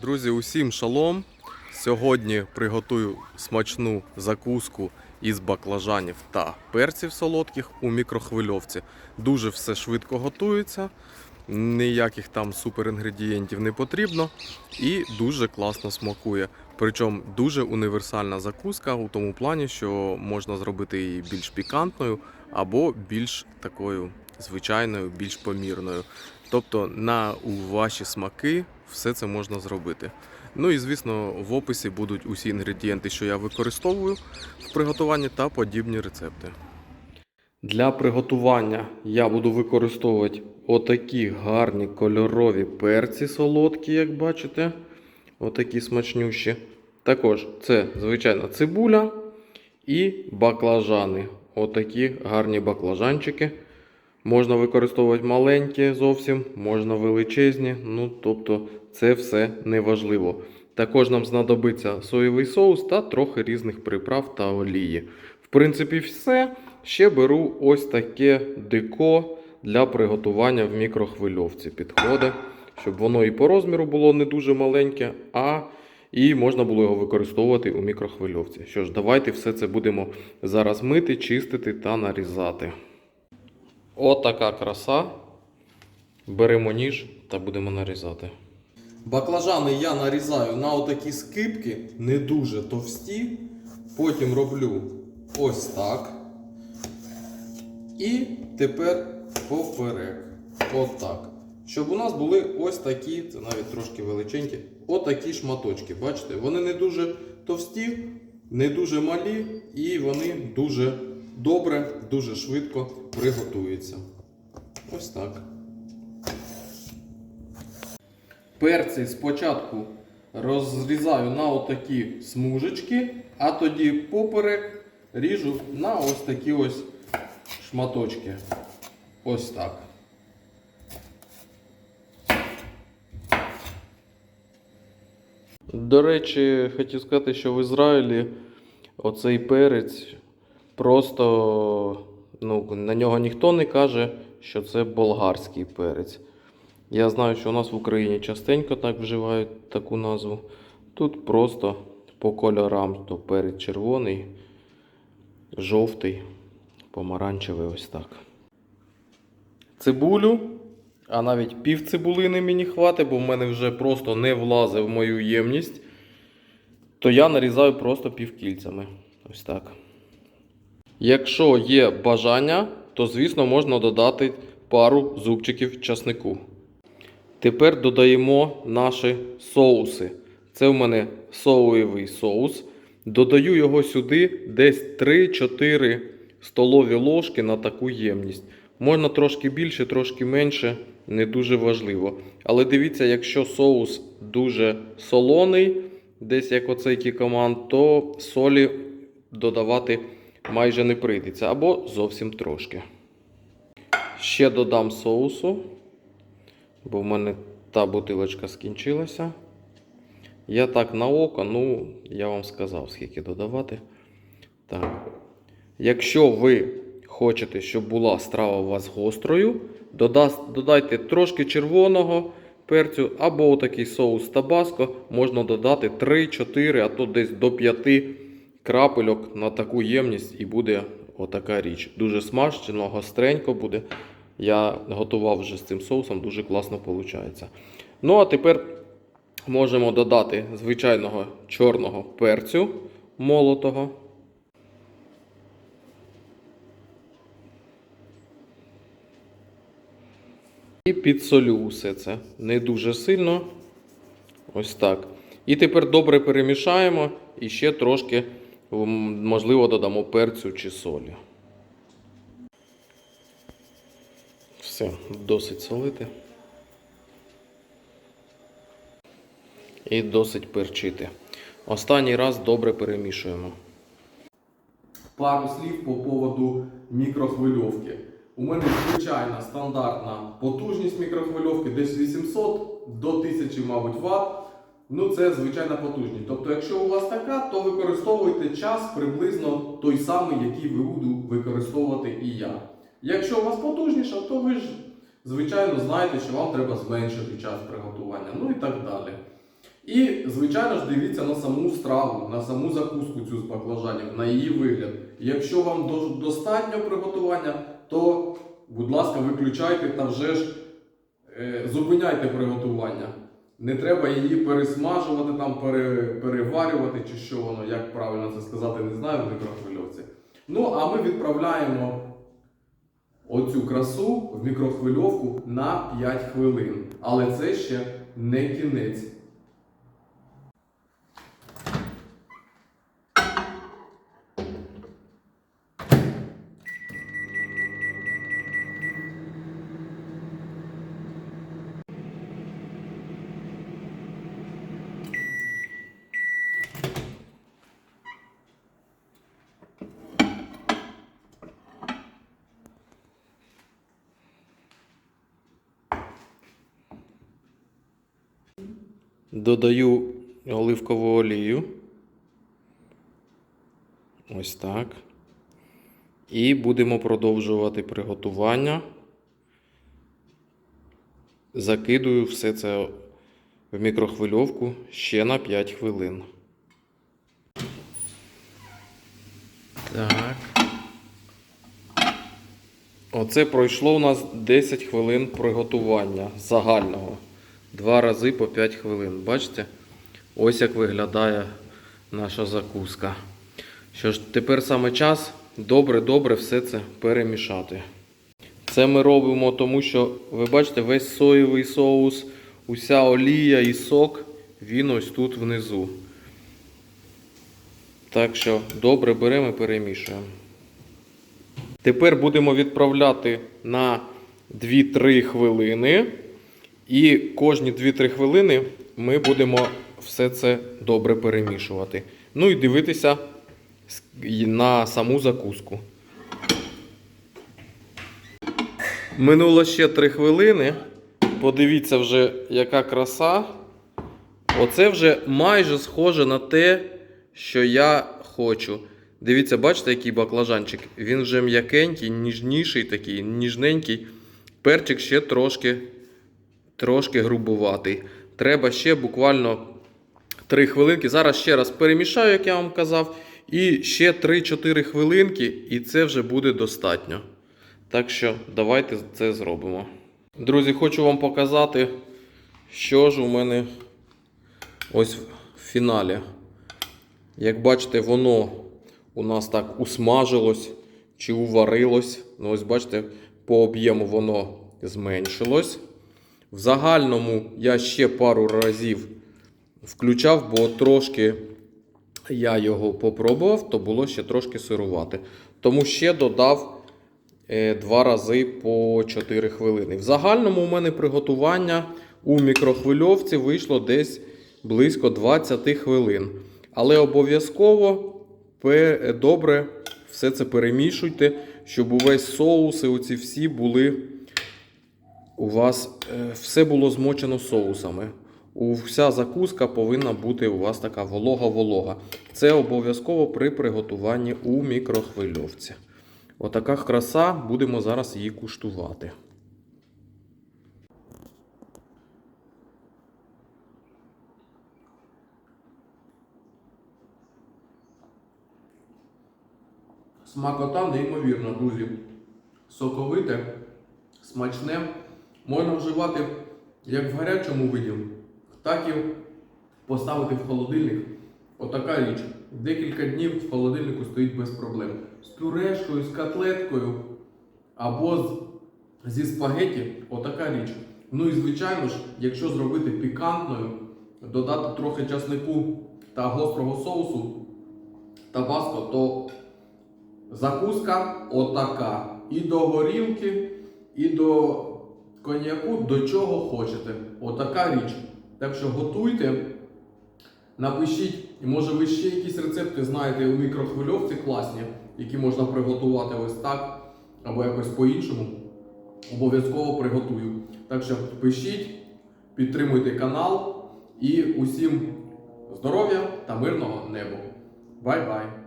Друзі, усім шалом. Сьогодні приготую смачну закуску із баклажанів та перців солодких у мікрохвильовці. Дуже все швидко готується, ніяких там суперінгредієнтів не потрібно і дуже класно смакує. Причому дуже універсальна закуска у тому плані, що можна зробити її більш пікантною або більш такою звичайною, більш помірною. Тобто на ваші смаки все це можна зробити. Ну і звісно, в описі будуть усі інгредієнти, що я використовую в приготуванні та подібні рецепти. Для приготування я буду використовувати отакі гарні кольорові перці солодкі, як бачите. Отакі смачнющі. Також це звичайна цибуля і баклажани. Отакі гарні баклажанчики. Можна використовувати маленькі зовсім, можна величезні. Ну, тобто, це все неважливо. Також нам знадобиться соєвий соус та трохи різних приправ та олії. В принципі, все. Ще беру ось таке дико для приготування в мікрохвильовці. Підходить, щоб воно і по розміру було не дуже маленьке, а і можна було його використовувати у мікрохвильовці. Що ж, давайте все це будемо зараз мити, чистити та нарізати. Отака краса. Беремо ніж та будемо нарізати. Баклажани я нарізаю на отакі скипки, не дуже товсті. Потім роблю ось так. І тепер поперек. Отак. Щоб у нас були ось такі, це навіть трошки величенькі, отакі шматочки. Бачите, вони не дуже товсті, не дуже малі, і вони дуже добре, дуже швидко приготуються. Ось так. Перці спочатку розрізаю на отакі смужечки, а тоді поперек ріжу на ось такі ось шматочки. Ось так. До речі, хотів сказати, що в Ізраїлі оцей перець просто ну, на нього ніхто не каже, що це болгарський перець. Я знаю, що у нас в Україні частенько так вживають таку назву. Тут просто по кольорам то перець червоний, жовтий, помаранчевий ось так. Цибулю, а навіть пів цибулини мені хватить, бо в мене вже просто не влазить в мою ємність. То я нарізаю просто півкільцями. Ось так. Якщо є бажання, то звісно можна додати пару зубчиків часнику. Тепер додаємо наші соуси. Це в мене соєвий соус. Додаю його сюди десь 3-4 столові ложки на таку ємність. Можна трошки більше, трошки менше, не дуже важливо. Але дивіться, якщо соус дуже солоний, десь як оцей кікоман, то солі додавати майже не прийдеться або зовсім трошки. Ще додам соусу, бо в мене та бутилочка скінчилася. Я так на око, ну, я вам сказав, скільки додавати. Так. Якщо ви хочете, щоб була страва у вас гострою, додайте трошки червоного перцю або такий соус табаско. Можна додати 3-4, а то десь до 5 крапельок на таку ємність і буде отака річ. Дуже смачно, гостренько буде. Я готував вже з цим соусом, дуже класно виходить. Ну, а тепер можемо додати звичайного чорного перцю молотого. І підсолю усе це. Не дуже сильно. Ось так. І тепер добре перемішаємо і ще трошки, можливо, додамо перцю чи солі. Все, досить солити. І досить перчити. Останній раз добре перемішуємо. Пару слів по поводу мікрохвильовки. У мене звичайна стандартна потужність мікрохвильовки десь 800 до 1000, мабуть, Вт. Ну, це звичайна потужність. Тобто, якщо у вас така, то використовуйте час приблизно той самий, який ви буду використовувати і я. Якщо у вас потужніша, то ви ж, звичайно, знаєте, що вам треба зменшити час приготування, ну і так далі. І, звичайно ж, дивіться на саму страву, на саму закуску цю з баклажанів, на її вигляд. Якщо вам достатньо приготування, то, будь ласка, виключайте та вже ж е, зупиняйте приготування. Не треба її пересмажувати, там, пере, переварювати чи що воно, як правильно це сказати, не знаю в мікрохвильовці. Ну, а ми відправляємо оцю красу в мікрохвильовку на 5 хвилин. Але це ще не кінець. Додаю оливкову олію. Ось так. І будемо продовжувати приготування. Закидую все це в мікрохвильовку ще на 5 хвилин. Так. Оце пройшло у нас 10 хвилин приготування загального. Два рази по 5 хвилин. Бачите? Ось як виглядає наша закуска. Що ж, тепер саме час добре-добре все це перемішати. Це ми робимо тому, що ви бачите, весь соєвий соус, уся олія і сок, він ось тут внизу. Так що добре беремо і перемішуємо. Тепер будемо відправляти на 2-3 хвилини. І кожні 2-3 хвилини ми будемо все це добре перемішувати. Ну і дивитися на саму закуску. Минуло ще 3 хвилини. Подивіться вже, яка краса. Оце вже майже схоже на те, що я хочу. Дивіться, бачите, який баклажанчик? Він вже м'якенький, ніжніший такий, ніжненький. Перчик ще трошки трошки грубуватий. Треба ще буквально 3 хвилинки. Зараз ще раз перемішаю, як я вам казав. І ще 3-4 хвилинки, і це вже буде достатньо. Так що давайте це зробимо. Друзі, хочу вам показати, що ж у мене ось в фіналі. Як бачите, воно у нас так усмажилось чи уварилось. Ну, ось бачите, по об'єму воно зменшилось. В загальному я ще пару разів включав, бо трошки я його попробував, то було ще трошки сирувати. Тому ще додав е, два рази по 4 хвилини. В загальному у мене приготування у мікрохвильовці вийшло десь близько 20 хвилин. Але обов'язково добре все це перемішуйте, щоб увесь соус і оці всі були у вас е, все було змочено соусами. Вся закуска повинна бути у вас така волога-волога. Це обов'язково при приготуванні у мікрохвильовці. Отака краса, будемо зараз її куштувати. Смакота неймовірна, друзі. Соковите, смачне. Можна вживати як в гарячому виді, так і поставити в холодильник. Отака річ. Декілька днів в холодильнику стоїть без проблем. З пюрешкою, з котлеткою або зі спагеті. Отака річ. Ну і звичайно ж, якщо зробити пікантною, додати трохи часнику та гострого соусу табаско, то Закуска отака. І до горілки, і до коньяку, до чого хочете. Отака річ. Так що готуйте, напишіть, може ви ще якісь рецепти знаєте у мікрохвильовці класні, які можна приготувати ось так, або якось по-іншому. Обов'язково приготую. Так що пишіть, підтримуйте канал і усім здоров'я та мирного неба. Бай-бай!